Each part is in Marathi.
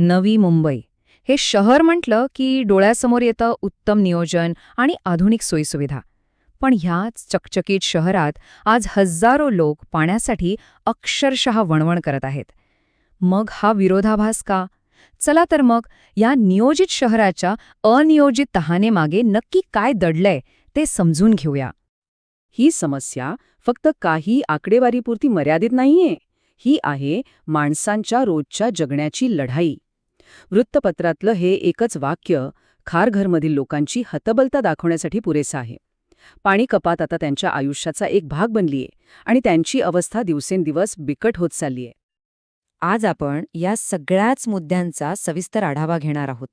नवी मुंबई. हे शहर म्हटलं की डोळ्यासमोर येतं उत्तम नियोजन आणि आधुनिक सोयीसुविधा. पण ह्याच चकचकीत शहरात आज हजारो लोक पाण्यासाठी अक्षरशः वणवण करत आहेत. मग हा विरोधाभास का? चला तर मग या नियोजित शहराच्या अनियोजित तहानेमागे नक्की काय दडलंय ते समजून घेऊया. ही समस्या फक्त काही आकडेवारीपुरती मर्यादित नाहीये. ही आहे माणसांच्या रोजच्या जगण्याची लढाई. वृत्तपत्रातलं हे एकच वाक्य खारघरमधील लोकांची हतबलता दाखवण्यासाठी पुरेसं आहे. पाणी कपात आता त्यांच्या आयुष्याचा एक भाग बनलीये आणि त्यांची अवस्था दिवसेंदिवस बिकट होत चाललीये. आज आपण या सगळ्याच मुद्द्यांचा सविस्तर आढावा घेणार आहोत.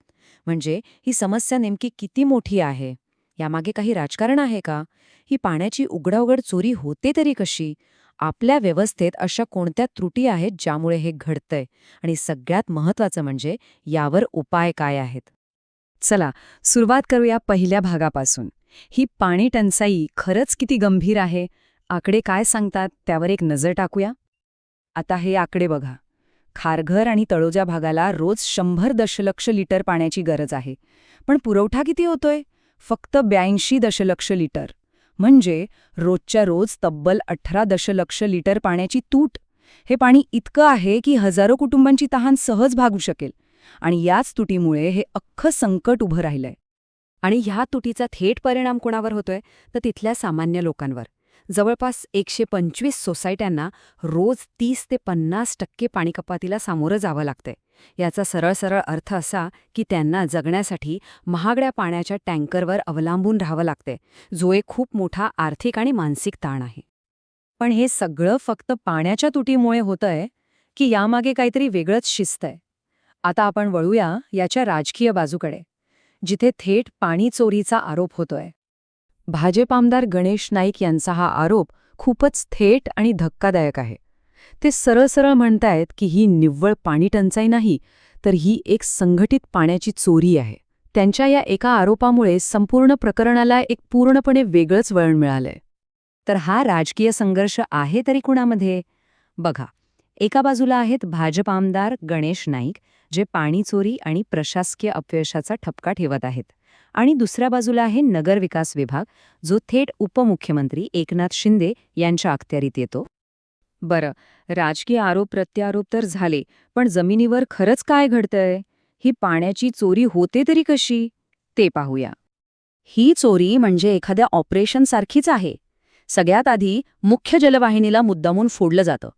म्हणजे ही समस्या नेमकी किती मोठी आहे? यामागे काही राजकारण आहे का? ही पाण्याची उघडाउघड चोरी होते तरी कशी? आपल्या व्यवस्थेत अशा कोणत्या त्रुटी आहेत ज्यामुळे हे घडतंय? आणि सगळ्यात महत्वाचं म्हणजे यावर उपाय काय आहेत? चला सुरुवात करूया पहिल्या भागापासून. ही पाणी टंचाई खरंच किती गंभीर आहे? आकडे काय सांगतात? त्यावर एक नजर टाकूया. आता हे आकडे बघा. खारघर आणि तळोजा भागाला रोज शंभर दशलक्ष लिटर पाण्याची गरज आहे. पण पुरवठा किती होतोय? फक्त ब्याऐंशी दशलक्ष लिटर. म्हणजे रोजच्या रोज तब्बल अठरा दशलक्ष लिटर पाण्याची तूट. हे पाणी इतकं आहे की हजारो कुटुंबांची तहान सहज भागू शकेल आणि याच तुटीमुळे हे अख्खं संकट उभं राहिलंय. आणि ह्या तुटीचा थेट परिणाम कोणावर होतोय? तर तिथल्या सामान्य लोकांवर. जवळपास एकशे पंचवीस सोसायट्यांना रोज तीस ते पन्नास टक्के पाणीकपातीला सामोरं जावं लागतंय. याचा सरळ सरळ अर्थ असा की त्यांना जगण्यासाठी महागड्या पाण्याच्या टँकरवर अवलंबून राहावं लागते जो एक खूप मोठा आर्थिक आणि मानसिक ताण आहे. पण हे सगळं फक्त पाण्याच्या तुटीमुळे होतंय की यामागे काहीतरी वेगळंच शिस्तय. आता आपण वळूया याच्या राजकीय बाजूकडे जिथे थेट पाणी चोरीचा आरोप होतोय. भाजप आमदार गणेश नाईक यांचा हा आरोप खूपच थेट आणि धक्कादायक आहे. ते सरळ सरळ म्हणतायत की ही निव्वळ पाणी टंचाई नाही तर ही एक संघटित पाण्याची चोरी आहे. त्यांच्या या एका आरोपामुळे संपूर्ण प्रकरणाला एक पूर्णपणे वेगळंच वळण मिळालंय. तर हा राजकीय संघर्ष आहे तरी कुणामध्ये? बघा एका बाजूला आहेत भाजप आमदार गणेश नाईक जे पाणी चोरी आणि प्रशासकीय अपयशाचा ठपका ठेवत आहेत. आणि दुसऱ्या बाजूला आहे नगर विकास विभाग जो थेट उपमुख्यमंत्री एकनाथ शिंदे यांच्या अखत्यारीत येतो. बरं राजकीय आरोप प्रत्यारोप तर झाले पण जमिनीवर खरंच काय घडतंय? ही पाण्याची चोरी होते तरी कशी? ते पाहूया. ही चोरी म्हणजे एखाद्या ऑपरेशनसारखीच आहे. सगळ्यात आधी मुख्य जलवाहिनीला मुद्दामून फोडलं जातं.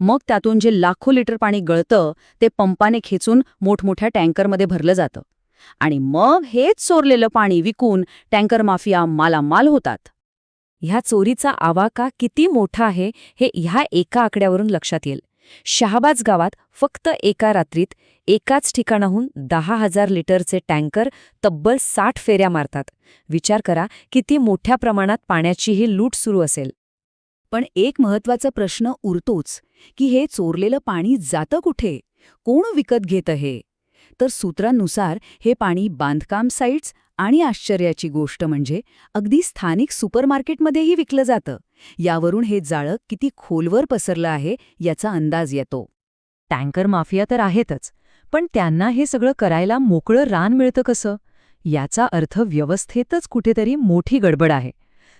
मग त्यातून जे लाखो लिटर पाणी गळतं ते पंपाने खेचून मोठमोठ्या टँकरमध्ये भरलं जातं. आणि मग हेच चोरलेलं पाणी विकून टँकर माफिया मालामाल होतात. ह्या चोरीचा आवाका किती मोठा आहे हे ह्या एका आकड्यावरून लक्षात येईल. शहाबाज गावात फक्त एका रात्रीत एकाच ठिकाणाहून दहा हजार लिटरचे टँकर तब्बल साठ फेऱ्या मारतात. विचार करा किती मोठ्या प्रमाणात पाण्याची ही लूट सुरू असेल. पण एक महत्त्वाचा प्रश्न उरतोच की हे चोरलेलं पाणी जातं कुठे? कोण विकत घेतं हे? तर सूत्रांनुसार हे पाणी बांधकाम साईट्स आणि आश्चर्याची गोष्ट म्हणजे अगदी स्थानिक सुपरमार्केटमध्येही विकलं जातं. यावरून हे जाळं किती खोलवर पसरलं आहे याचा अंदाज येतो. टँकर माफिया तर आहेतच पण त्यांना हे सगळं करायला मोकळं रान मिळतं कसं? याचा अर्थ व्यवस्थेतच कुठेतरी मोठी गडबड आहे.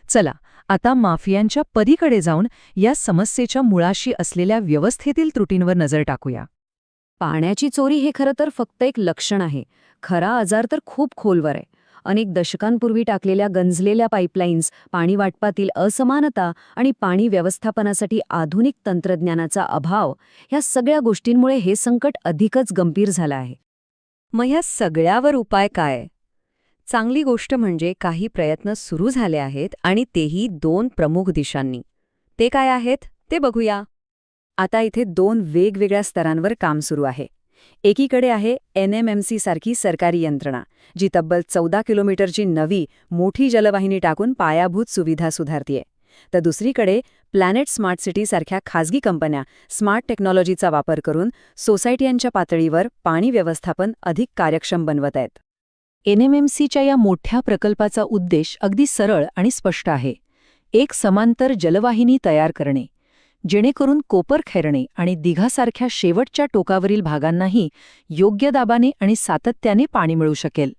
चला आता माफियांच्या परीकडे जाऊन या समस्येच्या मुळाशी असलेल्या व्यवस्थेतील त्रुटींवर नजर टाकूया. पाण्याची चोरी हे खरं तर फक्त एक लक्षण आहे. खरा आजार तर खूप खोलवर आहे. अनेक दशकांपूर्वी टाकलेल्या गंजलेल्या पाईपलाईन्स पाणी वाटपातील असमानता आणि पाणी व्यवस्थापनासाठी आधुनिक तंत्रज्ञानाचा अभाव ह्या सगळ्या गोष्टींमुळे हे संकट अधिकच गंभीर झालं आहे. मग ह्या सगळ्यावर उपाय काय? चांगली गोष्ट म्हणजे काही प्रयत्न सुरू झाले आहेत आणि तेही दोन प्रमुख दिशांनी. ते काय आहेत? ते बघूया. आता इथे दोन वेगवेगळ्या स्तरांवर काम सुरू आहे. एकीकडे आहे एनएमएमसी सारखी सरकारी यंत्रणा जी तब्बल चौदा किलोमीटरची नवी मोठी जलवाहिनी टाकून पायाभूत सुविधा सुधारतीये. तर दुसरीकडे प्लॅनेट स्मार्ट सिटी सारख्या खाजगी कंपन्या स्मार्ट टेक्नॉलॉजीचा वापर करून सोसायट्यांच्या पातळीवर पाणी व्यवस्थापन अधिक कार्यक्षम बनवत आहेत. एनएमएमसीच्या या मोठ्या प्रकल्पाचा उद्देश अगदी सरळ आणि स्पष्ट आहे. एक समांतर जलवाहिनी तयार करणे. जेणेकरून कोपर खैरणे आणि दिघासारख्या शेवटच्या टोकावरील भागांनाही योग्य दाबाने आणि सातत्याने पाणी मिळू शकेल.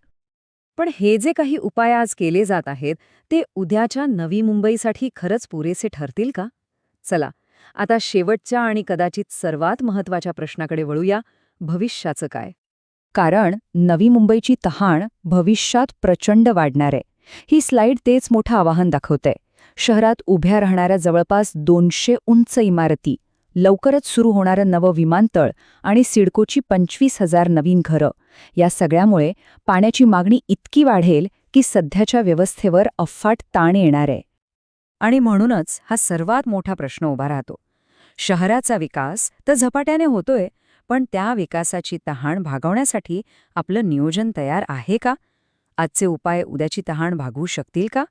पण हे जे काही उपाय आज केले जात आहेत ते उद्याच्या नवी मुंबईसाठी खरंच पुरेसे ठरतील का? चला आता शेवटच्या आणि कदाचित सर्वात महत्त्वाच्या प्रश्नाकडे वळूया भविष्याचं काय? कारण नवी मुंबईची तहाण भविष्यात प्रचंड वाढणार. आहे ही स्लाईड तेच मोठं आवाहन दाखवते शहरात उभ्या राहणाऱ्या जवळपास दोनशे उंच इमारती लवकरच सुरू होणारं नवं विमानतळ आणि सिडकोची पंचवीस हजार नवीन घरं. या सगळ्यामुळे पाण्याची मागणी इतकी वाढेल की सध्याच्या व्यवस्थेवर अफाट ताण येणार आहे. आणि म्हणूनच हा सर्वात मोठा प्रश्न उभा राहतो. शहराचा विकास तर झपाट्याने होतोय पण त्या विकासाची तहाण भागवण्यासाठी आपलं नियोजन तयार आहे का? आजचे उपाय उद्याची तहान भागवू शकतील का?